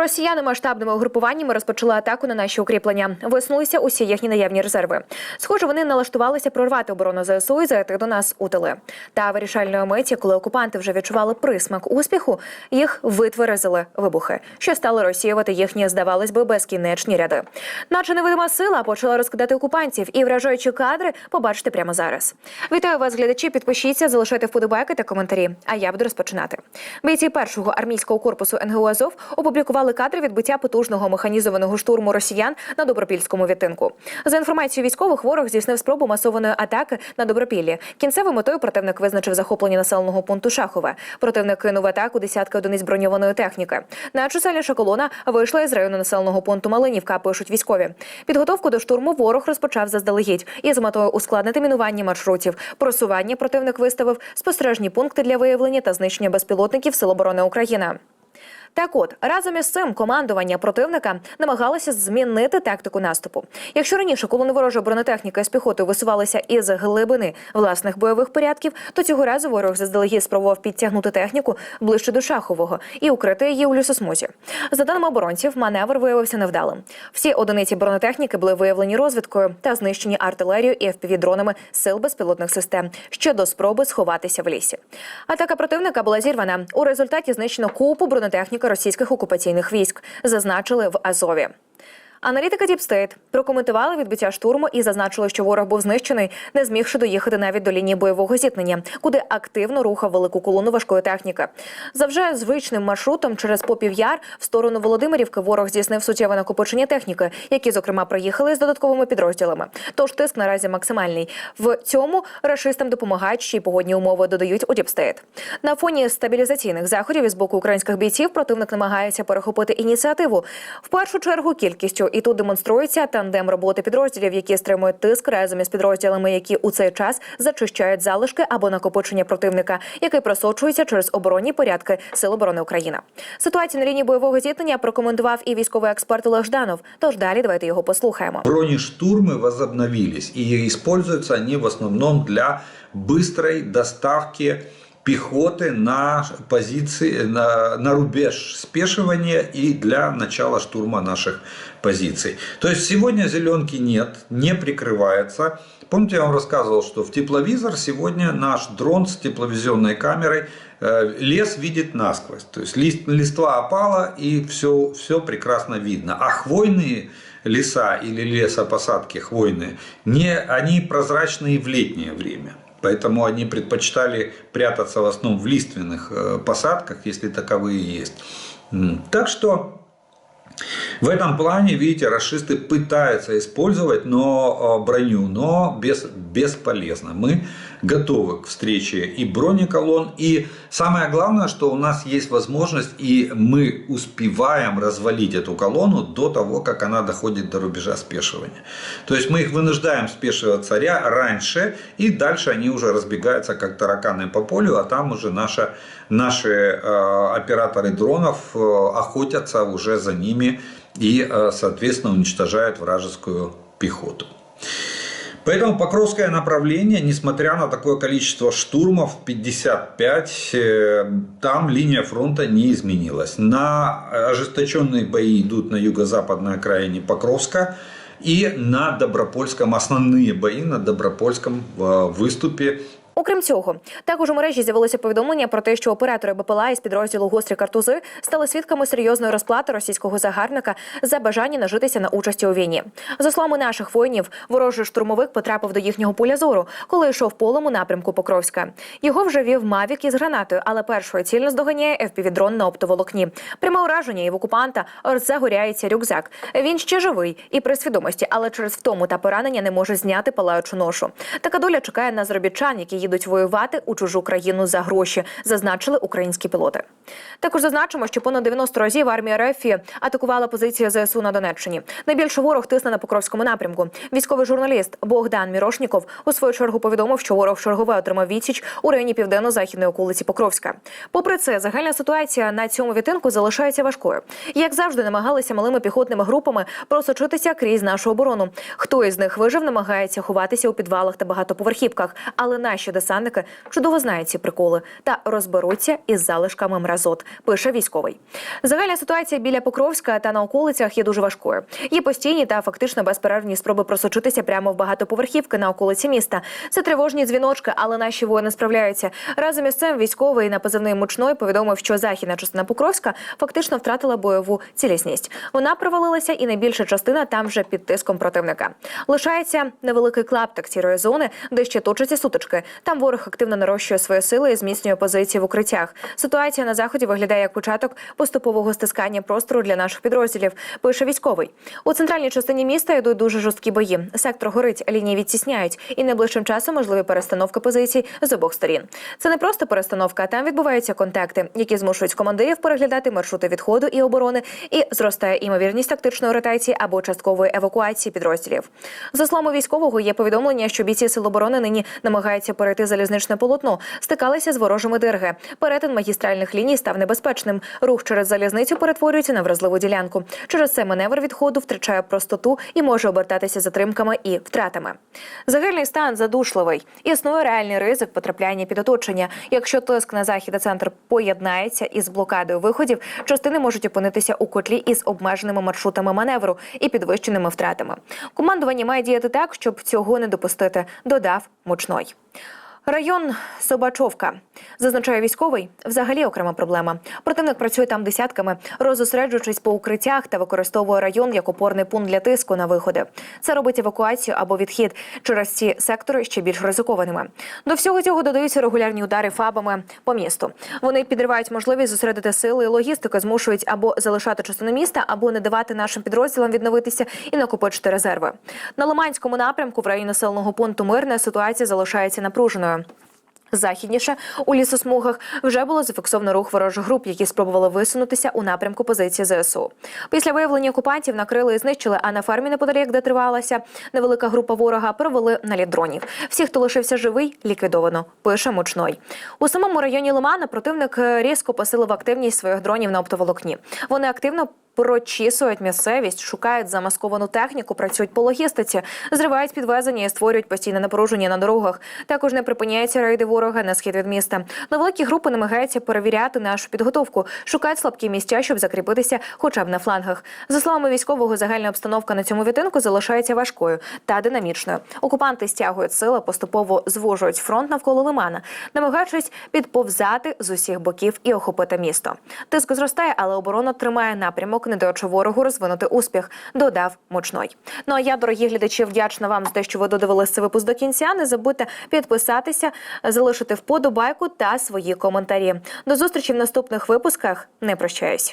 Росіяни масштабними угрупуваннями розпочали атаку на наші укріплення. Виснулися усі їхні наявні резерви. Схоже, вони налаштувалися прорвати оборону ЗСУ і зайти до нас у тили. Та вирішальної миті, коли окупанти вже відчували присмак успіху, їх витверезили вибухи, що стали розсіювати їхні, здавалось би, безкінечні ряди. Наче невидима сила почала розкидати окупантів, і вражаючі кадри побачите прямо зараз. Вітаю вас, глядачі. Підпишіться, залишайте вподобайки та коментарі. А я буду розпочинати. Бійці першого армійського корпусу НГУ Азов опублікували кадри відбиття потужного механізованого штурму росіян на добропільському відтинку. За інформацією військових, ворог здійснив спробу масованої атаки на добропіллі. Кінцевою метою противник визначив захоплення населеного пункту Шахове. Противник кинув атаку десятки одиниць броньованої техніки. Найчисельніша колона вийшла із району населеного пункту Малинівка. Пишуть військові. Підготовку до штурму ворог розпочав заздалегідь із метою ускладнити мінування маршрутів. Просування противник виставив спостережні пункти для виявлення та знищення безпілотників Сил оборони України. Так от разом із цим командування противника намагалося змінити тактику наступу. Якщо раніше колони ворожої бронетехніки з піхотою висувалися із глибини власних бойових порядків, то цього разу ворог заздалегідь спробував підтягнути техніку ближче до шахового і укрити її у лісосмузі. За даними оборонців, маневр виявився невдалим. Всі одиниці бронетехніки були виявлені розвідкою та знищені артилерією і FPV-дронами сил безпілотних систем ще до спроби сховатися в лісі. Атака противника була зірвана. У результаті знищено купу бронетехніки російських окупаційних військ, зазначили в Азові. Аналітики Діпстейт прокоментували відбиття штурму і зазначили, що ворог був знищений, не змігши доїхати навіть до лінії бойового зіткнення, куди активно рухав велику колону важкої техніки. За вже звичним маршрутом через Попів'яр в сторону Володимирівки ворог здійснив суттєве накопичення техніки, які, зокрема, приїхали з додатковими підрозділами. Тож тиск наразі максимальний. В цьому рашистам допомагають ще й погодні умови, додають у Діпстейт. На фоні стабілізаційних заходів із боку українських бійців противник намагається перехопити ініціативу. В першу чергу кількістю, і тут демонструється тандем роботи підрозділів, які стримують тиск разом із підрозділами, які у цей час зачищають залишки або накопичення противника, який просочується через оборонні порядки Сил оборони України. Ситуацію на лінії бойового зіткнення прокоментував і військовий експерт Олег Жданов. Тож далі давайте його послухаємо. Бронештурмы возобновились, и используются они в основном для быстрой доставки пехоты на позиции, на, на рубеж спешивания и для начала штурма наших позиций. То есть сегодня зеленки нет, не прикрывается. Помните, я вам рассказывал, что в тепловизор сегодня наш дрон с тепловизионной камерой э, лес видит насквозь. То есть лист, листва опала и все, все прекрасно видно. А хвойные леса или лесопосадки хвойные, не, они прозрачные в летнее время. Поэтому они предпочитали прятаться в основном в лиственных э, посадках, если таковые есть. М. Так что в этом плане, видите, расисты пытаются использовать но, э, броню, но без, бесполезно. Мы готовы к встрече и бронеколонн. И самое главное, что у нас есть возможность, и мы успеваем развалить эту колонну до того, как она доходит до рубежа спешивания. То есть мы их вынуждаем спешиваться раньше, и дальше они уже разбегаются как тараканы по полю, а там уже наша, наши э, операторы дронов э, охотятся уже за ними и, э, соответственно, уничтожают вражескую пехоту. Поэтому Покровское направление, несмотря на такое количество штурмов, 55, э, там линия фронта не изменилась. На ожесточенные бои идут на юго-западной окраине Покровска и на Добропольском, основные бои на Добропольском э, выступе Окрім цього, також у мережі з'явилося повідомлення про те, що оператори БПЛА із підрозділу гострі картузи стали свідками серйозної розплати російського загарбника за бажання нажитися на участі у війні. За словами наших воїнів, ворожий штурмовик потрапив до їхнього поля зору, коли йшов полем у напрямку Покровська. Його вже вів Мавік із гранатою, але першою цільно здоганяє FPV-дрон на оптоволокні. Пряме ураження і в окупанта загоряється рюкзак. Він ще живий і при свідомості, але через втому та поранення не може зняти палаючу ношу. Така доля чекає на заробітчан, які їдуть воювати у чужу країну за гроші, зазначили українські пілоти. Також зазначимо, що понад 90 разів армія РФ атакувала позиції ЗСУ на Донеччині. Найбільше ворог тисне на Покровському напрямку. Військовий журналіст Богдан Мірошніков у свою чергу повідомив, що ворог чергове отримав відсіч у районі південно-західної околиці Покровська. Попри це, загальна ситуація на цьому відтинку залишається важкою. Як завжди, намагалися малими піхотними групами просочитися крізь нашу оборону. Хто із них вижив, намагається ховатися у підвалах та багатоповерхівках, але наші наші десантники чудово знають ці приколи та розберуться із залишками мразот. Пише військовий. Загальна ситуація біля Покровська та на околицях є дуже важкою. Є постійні та фактично безперервні спроби просочитися прямо в багатоповерхівки на околиці міста. Це тривожні дзвіночки, але наші воїни справляються. Разом із цим військовий на позивний мучной повідомив, що західна частина Покровська фактично втратила бойову цілісність. Вона провалилася, і найбільша частина там вже під тиском противника. Лишається невеликий клаптик сірої зони, де ще точаться сутички. Там ворог активно нарощує свої сили і зміцнює позиції в укриттях. Ситуація на заході виглядає як початок поступового стискання простору для наших підрозділів. Пише військовий у центральній частині міста йдуть дуже жорсткі бої. Сектор горить, лінії відтісняють, і найближчим часом можливі перестановки позицій з обох сторін. Це не просто перестановка, а там відбуваються контакти, які змушують командирів переглядати маршрути відходу і оборони, і зростає імовірність тактичної ротації або часткової евакуації підрозділів. За словами військового, є повідомлення, що бійці сил оборони нині намагаються перейти залізничне полотно, стикалися з ворожими ДРГ. Перетин магістральних ліній став небезпечним. Рух через залізницю перетворюється на вразливу ділянку. Через це маневр відходу втрачає простоту і може обертатися затримками і втратами. Загальний стан задушливий. Існує реальний ризик потрапляння під оточення. Якщо тиск на захід і центр поєднається із блокадою виходів, частини можуть опинитися у котлі із обмеженими маршрутами маневру і підвищеними втратами. Командування має діяти так, щоб цього не допустити. Додав мучной. Район Собачовка зазначає військовий. Взагалі окрема проблема. Противник працює там десятками, розосереджуючись по укриттях та використовує район як опорний пункт для тиску на виходи. Це робить евакуацію або відхід через ці сектори ще більш ризикованими. До всього цього додаються регулярні удари фабами по місту. Вони підривають можливість зосередити сили і логістику, змушують або залишати частину міста, або не давати нашим підрозділам відновитися і накопичити резерви. На Лиманському напрямку в районі населеного пункту Мирне ситуація залишається напруженою. Західніше у лісосмугах вже було зафіксовано рух ворожих груп, які спробували висунутися у напрямку позиції ЗСУ. Після виявлення окупантів накрили і знищили, а на фермі неподалік, де тривалася невелика група ворога, провели наліт дронів. Всі, хто лишився живий, ліквідовано. Пише мучной. У самому районі Лимана противник е, різко посилив активність своїх дронів на оптоволокні. Вони активно прочісують місцевість, шукають замасковану техніку, працюють по логістиці, зривають підвезення і створюють постійне напруження на дорогах. Також не припиняються рейди ворога на схід від міста. Невеликі групи намагаються перевіряти нашу підготовку, шукають слабкі місця, щоб закріпитися хоча б на флангах. За словами військового, загальна обстановка на цьому відтинку залишається важкою та динамічною. Окупанти стягують сили, поступово звужують фронт навколо лимана, намагаючись підповзати з усіх боків і охопити місто. Тиск зростає, але оборона тримає напрямок, не даючи ворогу розвинути успіх. Додав мучной. Ну а я, дорогі глядачі, вдячна вам за те, що ви додивилися цей випуск до кінця. Не забудьте підписатися, залишити вподобайку та свої коментарі. До зустрічі в наступних випусках. Не прощаюсь.